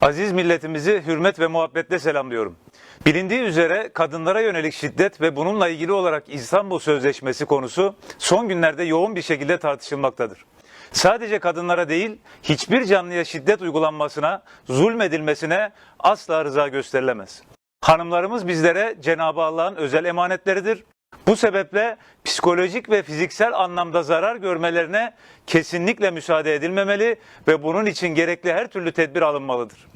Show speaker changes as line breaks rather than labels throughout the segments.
Aziz milletimizi hürmet ve muhabbetle selamlıyorum. Bilindiği üzere kadınlara yönelik şiddet ve bununla ilgili olarak İstanbul Sözleşmesi konusu son günlerde yoğun bir şekilde tartışılmaktadır. Sadece kadınlara değil, hiçbir canlıya şiddet uygulanmasına, zulmedilmesine asla rıza gösterilemez. Hanımlarımız bizlere Cenab-ı Allah'ın özel emanetleridir. Bu sebeple psikolojik ve fiziksel anlamda zarar görmelerine kesinlikle müsaade edilmemeli ve bunun için gerekli her türlü tedbir alınmalıdır.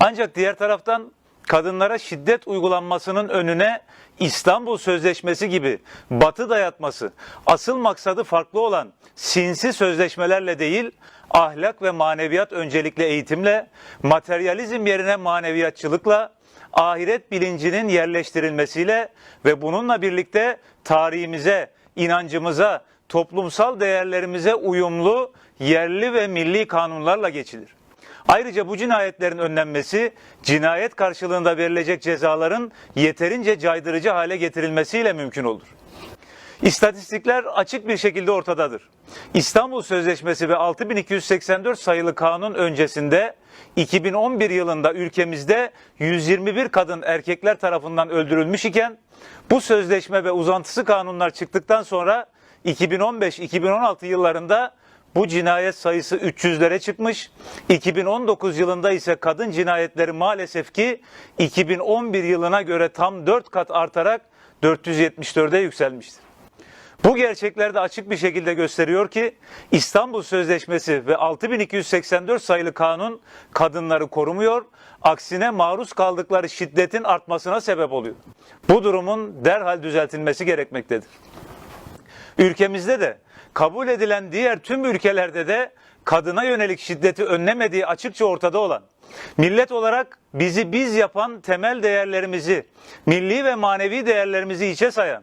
Ancak diğer taraftan kadınlara şiddet uygulanmasının önüne İstanbul Sözleşmesi gibi batı dayatması, asıl maksadı farklı olan sinsi sözleşmelerle değil, ahlak ve maneviyat öncelikle eğitimle, materyalizm yerine maneviyatçılıkla, ahiret bilincinin yerleştirilmesiyle ve bununla birlikte tarihimize, inancımıza, toplumsal değerlerimize uyumlu yerli ve milli kanunlarla geçilir. Ayrıca bu cinayetlerin önlenmesi, cinayet karşılığında verilecek cezaların yeterince caydırıcı hale getirilmesiyle mümkün olur. İstatistikler açık bir şekilde ortadadır. İstanbul Sözleşmesi ve 6284 sayılı kanun öncesinde 2011 yılında ülkemizde 121 kadın erkekler tarafından öldürülmüş iken bu sözleşme ve uzantısı kanunlar çıktıktan sonra 2015-2016 yıllarında bu cinayet sayısı 300'lere çıkmış. 2019 yılında ise kadın cinayetleri maalesef ki 2011 yılına göre tam 4 kat artarak 474'e yükselmiştir. Bu gerçekler de açık bir şekilde gösteriyor ki İstanbul Sözleşmesi ve 6284 sayılı kanun kadınları korumuyor, aksine maruz kaldıkları şiddetin artmasına sebep oluyor. Bu durumun derhal düzeltilmesi gerekmektedir. Ülkemizde de kabul edilen diğer tüm ülkelerde de kadına yönelik şiddeti önlemediği açıkça ortada olan, millet olarak bizi biz yapan temel değerlerimizi, milli ve manevi değerlerimizi içe sayan,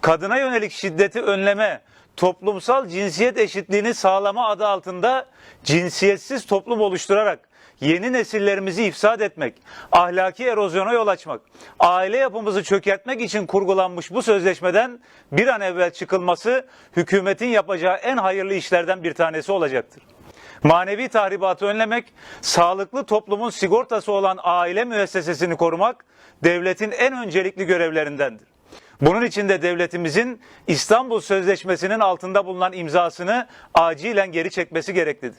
kadına yönelik şiddeti önleme, toplumsal cinsiyet eşitliğini sağlama adı altında cinsiyetsiz toplum oluşturarak yeni nesillerimizi ifsad etmek, ahlaki erozyona yol açmak, aile yapımızı çökertmek için kurgulanmış bu sözleşmeden bir an evvel çıkılması hükümetin yapacağı en hayırlı işlerden bir tanesi olacaktır. Manevi tahribatı önlemek, sağlıklı toplumun sigortası olan aile müessesesini korumak devletin en öncelikli görevlerindendir. Bunun için de devletimizin İstanbul Sözleşmesi'nin altında bulunan imzasını acilen geri çekmesi gereklidir.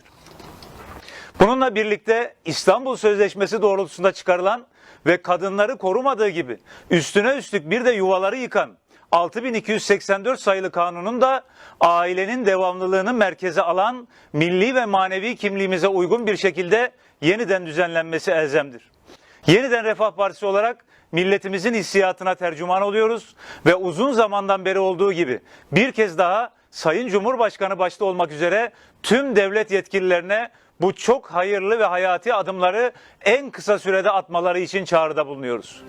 Bununla birlikte İstanbul Sözleşmesi doğrultusunda çıkarılan ve kadınları korumadığı gibi üstüne üstlük bir de yuvaları yıkan 6284 sayılı kanunun da ailenin devamlılığını merkeze alan milli ve manevi kimliğimize uygun bir şekilde yeniden düzenlenmesi elzemdir. Yeniden Refah Partisi olarak milletimizin hissiyatına tercüman oluyoruz ve uzun zamandan beri olduğu gibi bir kez daha Sayın Cumhurbaşkanı başta olmak üzere tüm devlet yetkililerine bu çok hayırlı ve hayati adımları en kısa sürede atmaları için çağrıda bulunuyoruz.